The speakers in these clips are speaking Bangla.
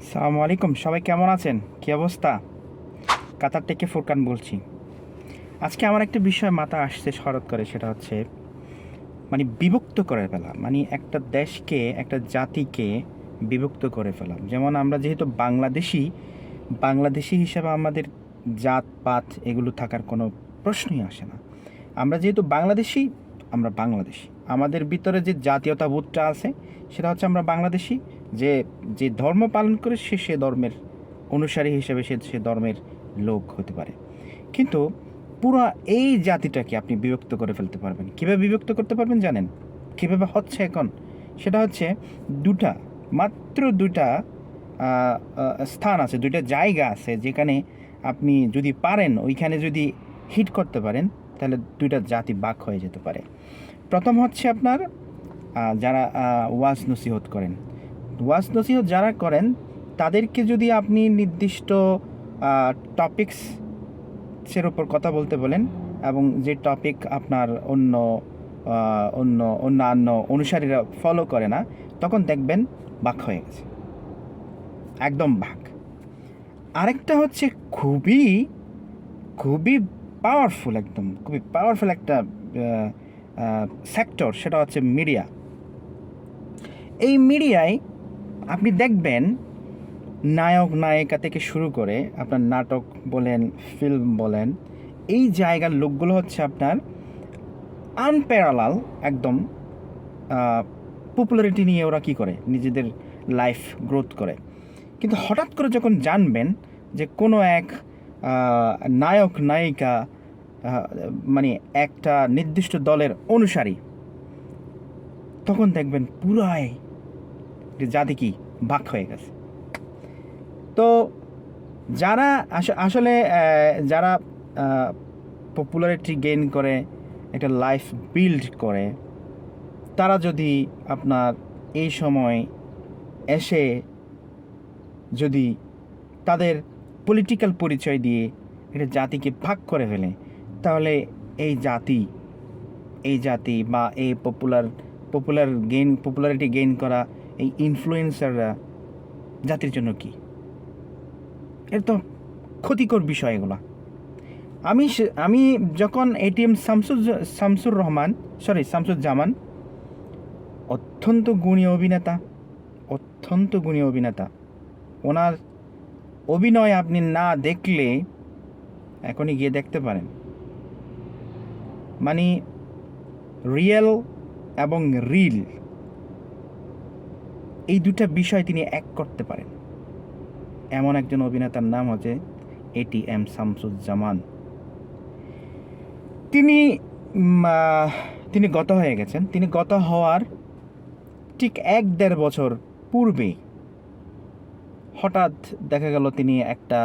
সালামু আলাইকুম, সবাই কেমন আছেন? কি অবস্থা? কাতার থেকে ফুরকান বলছি। আজকে আমার একটা বিষয় মাথা আসছে শরৎ করে, সেটা হচ্ছে মানে বিভক্ত করে ফেলা মানে একটা দেশকে, একটা জাতিকে বিভক্ত করে ফেলা। যেমন আমরা যেহেতু বাংলাদেশি বাংলাদেশি হিসাবে আমাদের জাত, পাত এগুলো থাকার কোনো প্রশ্নই আসে না। আমরা যেহেতু বাংলাদেশি, আমরা বাংলাদেশি। আমাদের ভিতরে যে জাতীয়তাবোধটা আছে, সেটা হচ্ছে আমরা বাংলাদেশি যে যে ধর্ম পালন করে সে সে ধর্মের অনুসারী হিসেবে সে সে ধর্মের লোক হতে পারে। কিন্তু পুরো এই জাতিটাকে আপনি বিভক্ত করে ফেলতে পারবেন। কীভাবে বিভক্ত করতে পারবেন জানেন? কীভাবে হচ্ছে এখন? সেটা হচ্ছে দুটা, মাত্র দুটা স্থান আছে, দুইটা জায়গা আছে যেখানে আপনি যদি পারেন, ওইখানে যদি হিট করতে পারেন, তাহলে দুইটা জাতি বাক হয়ে যেতে পারে। প্রথম হচ্ছে আপনার যারা ওয়াজ নসিহত করেন। ওয়াজ নসিহত যারা করেন, তাদেরকে যদি আপনি নির্দিষ্ট টপিকসের ওপর কথা বলতে বলেন এবং যে টপিক আপনার অন্য অন্য, অন্যান্য অনুসারীরা ফলো করে না, তখন দেখবেন বাক হয়ে গেছে। একদম বাক। আরেকটা হচ্ছে খুবই খুবই পাওয়ারফুল একদম, খুবই পাওয়ারফুল একটা সেক্টর সেটা হচ্ছে মিডিয়া এই মিডিয়ায় আপনি দেখবেন নায়ক, নায়িকা থেকে শুরু করে আপনার নাটক বলেন ফিল্ম বলেন, এই জায়গার লোকগুলো হচ্ছে আপনার আনপ্যারালাল একদম পপুলারিটি নিয়ে ওরা কি করে? নিজেদের লাইফ গ্রোথ করে। কিন্তু হঠাৎ করে যখন জানবেন যে কোনো এক নায়ক, নায়িকা মানে একটা নির্দিষ্ট দলের অনুসারী, তখন দেখবেন পুরাই জাতি কি? বাক হয়ে গেছে। তো যারা আস- আসলে যারা পপুলারিটি গেইন করে, একটা লাইফ বিল্ড করে, তারা যদি আপনার এই সময় এসে যদি তাদের পলিটিক্যাল পরিচয় দিয়ে এটা জাতিকে ভাগ করে ফেলে, তাহলে এই জাতি এই জাতি বা এই popular popular gain popularity gain করা এই ইনফ্লুয়েন্সাররা জাতির জন্য কি? এর তো ক্ষতিকর বিষয় এগুলো। আমি আমি যখন এটিএম শামসুর শামসুর রহমান সরি শামসুজ্জামান, অত্যন্ত গুণী অভিনেতা, অত্যন্ত গুণী অভিনেতা, ওনার অভিনয় আপনি না দেখলে এখনই গিয়ে দেখতে পারেন। মানে রিয়েল এবং রিল এই দুটা বিষয় তিনি এক করতে পারেন। এমন একজন অভিনেতার নাম হচ্ছে এটি এম শামসুজ্জামান। তিনি তিনি গত হয়ে গেছেন। তিনি গত হওয়ার ঠিক এক দেড় বছর পূর্বেই হঠাৎ দেখা গেল তিনি একটা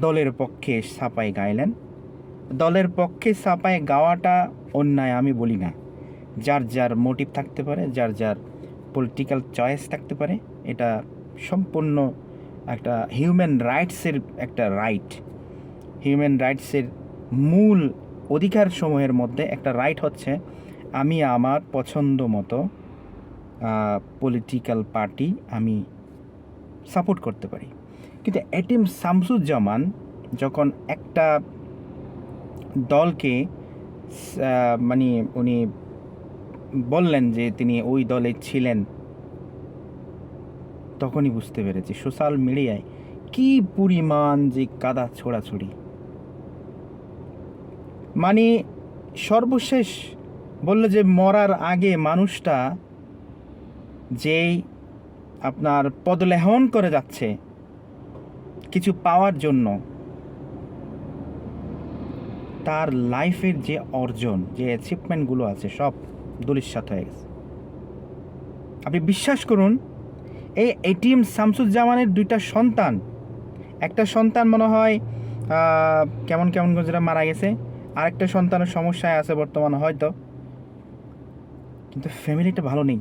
দলের পক্ষে সাপাই গাইলেন। দলের পক্ষে সাপাই গাওয়াটা অন্যায় আমি বলি না। যার যার মোটিভ থাকতে পারে, যার যার পলিটিক্যাল চয়েস থাকতে পারে। এটা সম্পূর্ণ একটা হিউম্যান রাইটসের একটা রাইট হিউম্যান রাইটসের মূল অধিকার সমূহের মধ্যে একটা রাইট হচ্ছে আমি আমার পছন্দ মতো পলিটিক্যাল পার্টি আমি সাপোর্ট করতে পারি। কিন্তু এটিএম শামসুজ্জামান যখন একটা দলকে মানে উনি বললেন যে তিনি ওই দলে ছিলেন। তখনই বুঝতে পেরেছি, সোশ্যাল মিডিয়ায় কি পরিমাণ যে কাদা ছোড়াছুড়ি। মানে সর্বশেষ বলল যে মরার আগে মানুষটা যেই আপনার পদলেহন করে যাচ্ছে কিছু পাওয়ার জন্য, তার লাইফের যে অর্জন, যে অ্যাচিভমেন্টগুলো আছে সব দুলিশ্বাত হয়ে গেছে। আপনি বিশ্বাস করুন, এই এটিএম শামসুজ্জামানের দুইটা সন্তান, একটা সন্তান মনে হয় কেমন কেমন গুজরা মারা গেছে আর একটা সন্তানের সমস্যায় আছে বর্তমানে হয়তো, কিন্তু ফ্যামিলিটা ভালো নেই।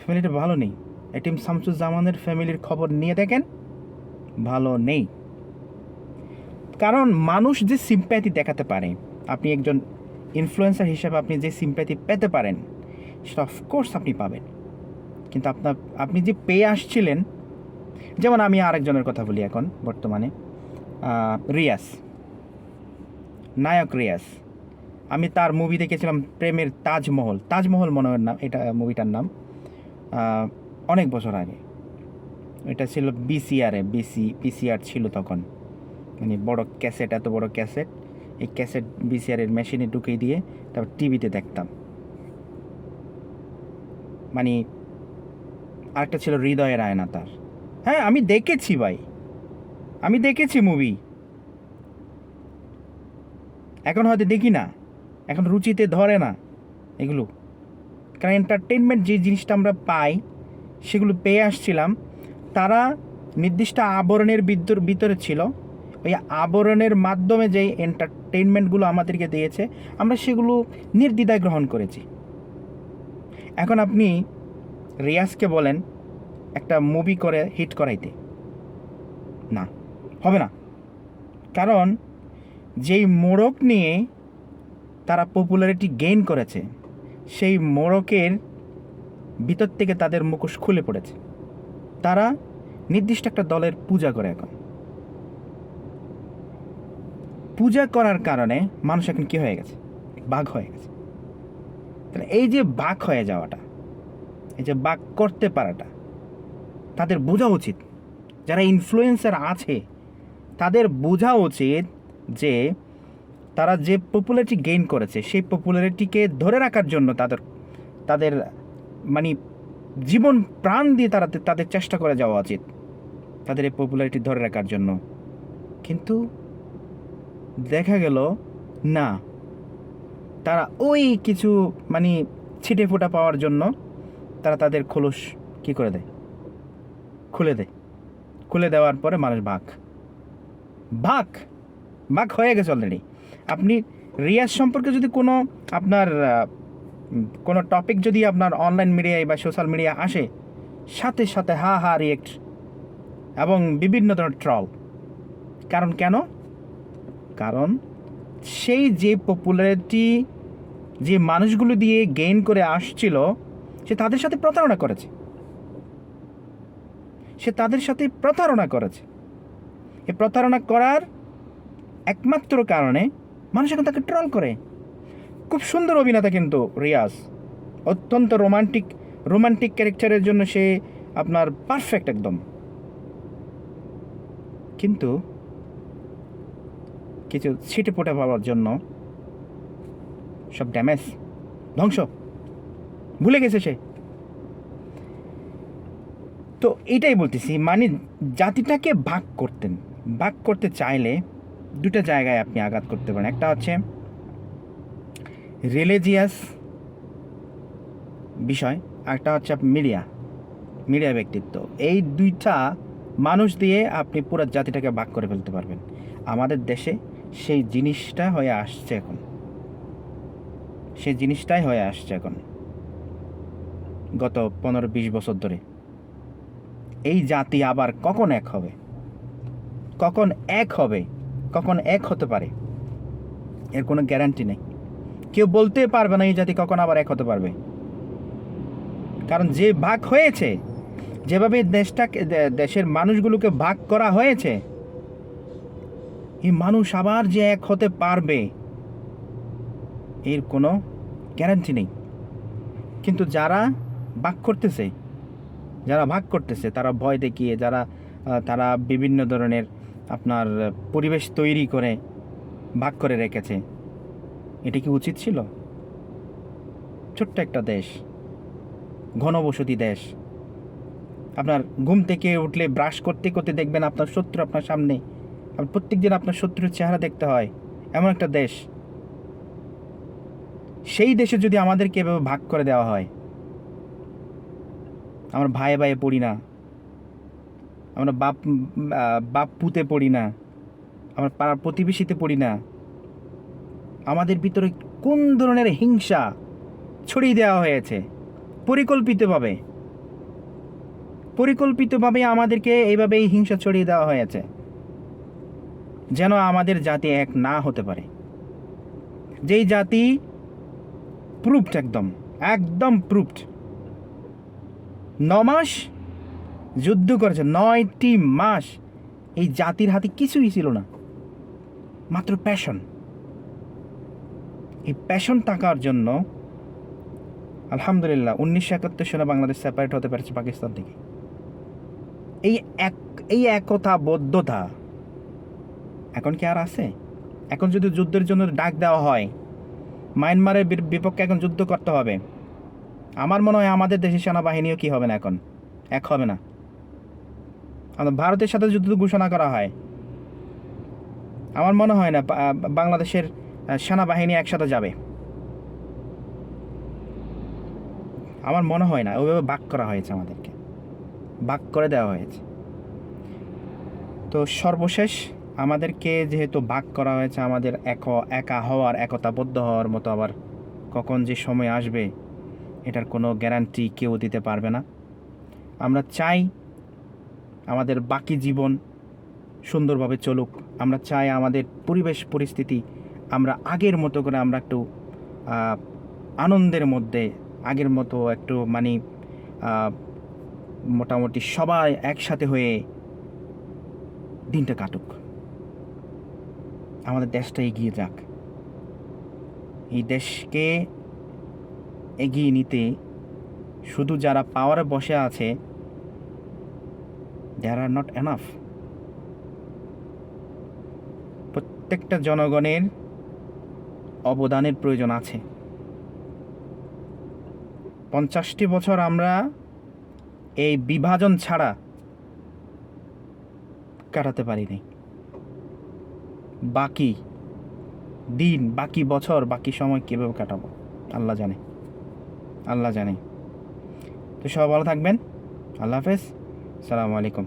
ফ্যামিলিটা ভালো নেই। এটিএম শামসুজ্জামানের ফ্যামিলির খবর নিয়ে দেখেন, ভালো নেই। কারণ মানুষ যে সিম্প্যাথি দেখাতে পারে, আপনি একজন ইনফ্লুয়েন্সার হিসেবে আপনি যে সিম্প্যাথি পেতে পারেন, সেটা অফকোর্স আপনি পাবেন। কিন্তু আপনার, আপনি যে পেয়ে আসছিলেন, যেমন আমি আরেকজনের কথা বলি এখন বর্তমানে রিয়াস নায়ক রিয়াস আমি তার মুভি দেখেছিলাম প্রেমের তাজমহল তাজমহল মনে হয় নাম এটা মুভিটার নাম। অনেক বছর আগে। এটা ছিল বিসিআরে বিসি পিসিআর ছিল তখন। মানে বড় ক্যাসেট এত বড় ক্যাসেট এই ক্যাসেট বিসিআরের মেশিনে ঢুকিয়ে দিয়ে তারপর টিভিতে দেখতাম। মানে আরেকটা ছিল হৃদয়ের আয়না তার। হ্যাঁ আমি দেখেছি ভাই। আমি দেখেছি মুভি এখন হয়তো দেখি না। এখন রুচিতে ধরে না এগুলো। কারণ এন্টারটেনমেন্ট যে জিনিসটা আমরা পাই, সেগুলো পেয়ে আসছিলাম, তারা নির্দিষ্ট আবরণের ভিতর ভিতরে ছিল। ওই আবরণের মাধ্যমে যে এন্টারটেনমেন্টগুলো আমাদেরকে দিয়েছে, আমরা সেগুলো নির্দ্বিধায় গ্রহণ করেছি। এখন আপনি রিয়াজকে বলেন, একটা মুভি করে হিট করাইতে। না, হবে না। কারণ যেই মোড়ক নিয়ে তারা পপুলারিটি গেইন করেছে, সেই মোড়কের ভিতর থেকে তাদের মুখোশ খুলে পড়েছে। তারা নির্দিষ্ট একটা দলের পূজা করে এখন। পূজা করার কারণে মানুষ এখন কি হয়ে গেছে? বাঘ হয়ে গেছে। তাহলে এই যে বাঘ হয়ে যাওয়াটা, এই যে বাঘ করতে পারাটা, তাদের বোঝা উচিত। যারা ইনফ্লুয়েন্সার আছে, তাদের বোঝা উচিত যে তারা যে পপুলারিটি গেইন করেছে, সেই পপুলারিটিকে ধরে রাখার জন্য তাদের তাদের মানে জীবন প্রাণ দিয়ে তারা তাদের চেষ্টা করে যাওয়া উচিত। তাদের এই পপুলারিটি ধরে রাখার জন্য। কিন্তু দেখা গেল, না। তারা ওই কিছু মানে ছিটে ফোটা পাওয়ার জন্য তারা তাদের খোলস কি করে দেয়? খুলে দেয়। খুলে দেওয়ার পরে মানুষ ভাগ ভাগ ভাগ হয়ে গেছে অলরেডি আপনি রিয়াজ সম্পর্কে যদি কোনো আপনার কোনো টপিক যদি আপনার অনলাইন মিডিয়ায় বা সোশ্যাল মিডিয়া আসে, সাথে সাথে হা হা রিয়েক্ট এবং বিভিন্ন ধরনের ট্রল কারণ কেন? কারণ সেই যে পপুলারিটি যে মানুষগুলো দিয়ে গেইন করে আসছিল, সে তাদের সাথে প্রতারণা করেছে। সে তাদের সাথে প্রতারণা করেছে। এই প্রতারণা করার একমাত্র কারণে মানুষ এখন তাকে ট্রল করে। খুব সুন্দর অভিনেতা কিন্তু রিয়াজ। অত্যন্ত রোমান্টিক রোমান্টিক ক্যারেক্টারের জন্য সে আপনার পারফেক্ট একদম। কিন্তু কিছু ছিটে পোটা পাওয়ার জন্য সব ড্যামেজ। ধ্বংস। ভুলে গেছে সে। তো এটাই বলতেছি মানে জাতিটাকে ভাগ করতেন। ভাগ করতে চাইলে দুটো জায়গায় আপনি আঘাত করতে পারেন। একটা হচ্ছে রিলিজিয়াস বিষয় একটা হচ্ছে মিডিয়া মিডিয়া ব্যক্তিত্ব। এই দুইটা মানুষ দিয়ে আপনি পুরো জাতিটাকে ভাগ করে ফেলতে পারবেন। আমাদের দেশে সেই জিনিসটা হয়ে আসছে এখন। সেই জিনিসটাই হয়ে আসছে এখন। গত পনেরো বিশ বছর ধরে। এই জাতি আবার কখন এক হবে? কখন এক হবে? কখন এক হতে পারে? এর কোনো গ্যারান্টি নেই। কেউ বলতে পারবে না এই জাতি কখন আবার এক হতে পারবে। কারণ যে ভাগ হয়েছে, যেভাবে দেশটাকে দেশের মানুষগুলোকে ভাগ করা হয়েছে এই মানুষ আবার যে এক হতে পারবে, এর কোনো গ্যারান্টি নেই। কিন্তু যারা ভাগ করতেছে, যারা ভাগ করতেছে, তারা ভয় দেখিয়ে, যারা তারা বিভিন্ন ধরনের আপনার পরিবেশ তৈরি করে ভাগ করে রেখেছে, এটা কি উচিত ছিল? ছোট্ট একটা দেশ, ঘনবসতি দেশ। আপনার ঘুম থেকে উঠলে ব্রাশ করতে করতে দেখবেন আপনার শত্রু আপনার সামনে আপনার প্রত্যেক দিন আপনার শত্রুর চেহারা দেখতে হয়। এমন একটা দেশ। সেই দেশে যদি আমাদেরকে এভাবে ভাগ করে দেওয়া হয়, আমরা ভাই ভাইয়ে পড়ি না। আমরা বাপ বাপ পুতে পড়ি না। আমরা পাড়ার প্রতিবেশীতে পড়ি না। আমাদের ভিতরে কোন ধরনের হিংসা ছড়িয়ে দেওয়া হয়েছে? পরিকল্পিতভাবে। পরিকল্পিতভাবে আমাদেরকে এইভাবেই হিংসা ছড়িয়ে দেওয়া হয়েছে। যেন আমাদের জাতি এক না হতে পারে। যেই জাতি প্রুফড একদম একদম প্রুফড। ন মাস যুদ্ধ করেছে, নয়টি মাস এই জাতির হাতে কিছুই ছিল না, মাত্র প্যাশন এই প্যাশন থাকার জন্য আলহামদুলিল্লাহ উনিশশো একাত্তর সালে বাংলাদেশ সেপারেট হতে পেরেছে পাকিস্তান থেকে। এই এক, এই একতা বদ্ধতা এখন কি আর আছে? এখন যদি যুদ্ধের জন্য ডাক দেওয়া হয়, মায়ানমারের বিপক্ষে এখন যুদ্ধ করতে হবে। আমার মনে হয় আমাদের দেশের সেনাবাহিনীও কি হবে না এখন? এক হবে না। ভারতের সাথে যুদ্ধ ঘোষণা করা হয়। আমার মনে হয় না বাংলাদেশের সেনাবাহিনী একসাথে যাবে। আমার মনে হয় না ওইভাবে বাক করা হয়েছে আমাদেরকে। বাক করে দেওয়া হয়েছে। তো সর্বশেষ আমাদেরকে যেহেতু বাক করা হয়েছে, আমাদের এক, একা হওয়ার, একতাবদ্ধ হওয়ার মতো আবার কখন যে সময় আসবে, এটার কোনো গ্যারান্টি কেউ দিতে পারবে না। আমরা চাই আমাদের বাকি জীবন সুন্দরভাবে চলুক। আমরা চাই আমাদের পরিবেশ পরিস্থিতি আমরা আগের মতো করে আমরা একটু আনন্দের মধ্যে, আগের মতো একটু মানে মোটামুটি সবাই একসাথে হয়ে দিনটা কাটুক। আমাদের দেশটা এগিয়ে যাক। এই দেশকে এগিয়ে নিতে শুধু যারা পাওয়ারে বসে আছে দেয়ার আর নট এনাফ প্রত্যেকটা জনগণের অবদানের প্রয়োজন আছে। পঞ্চাশটি বছর আমরা এই বিভাজন ছাড়া কাটাতে পারিনি। বাকি দিন, বাকি বছর, বাকি সময় কীভাবে কাটাবো? আল্লাহ জানে। আল্লাহ জানে। তো সবাই ভালো থাকবেন। আল্লাহ হাফেজ। সালামু আলাইকুম।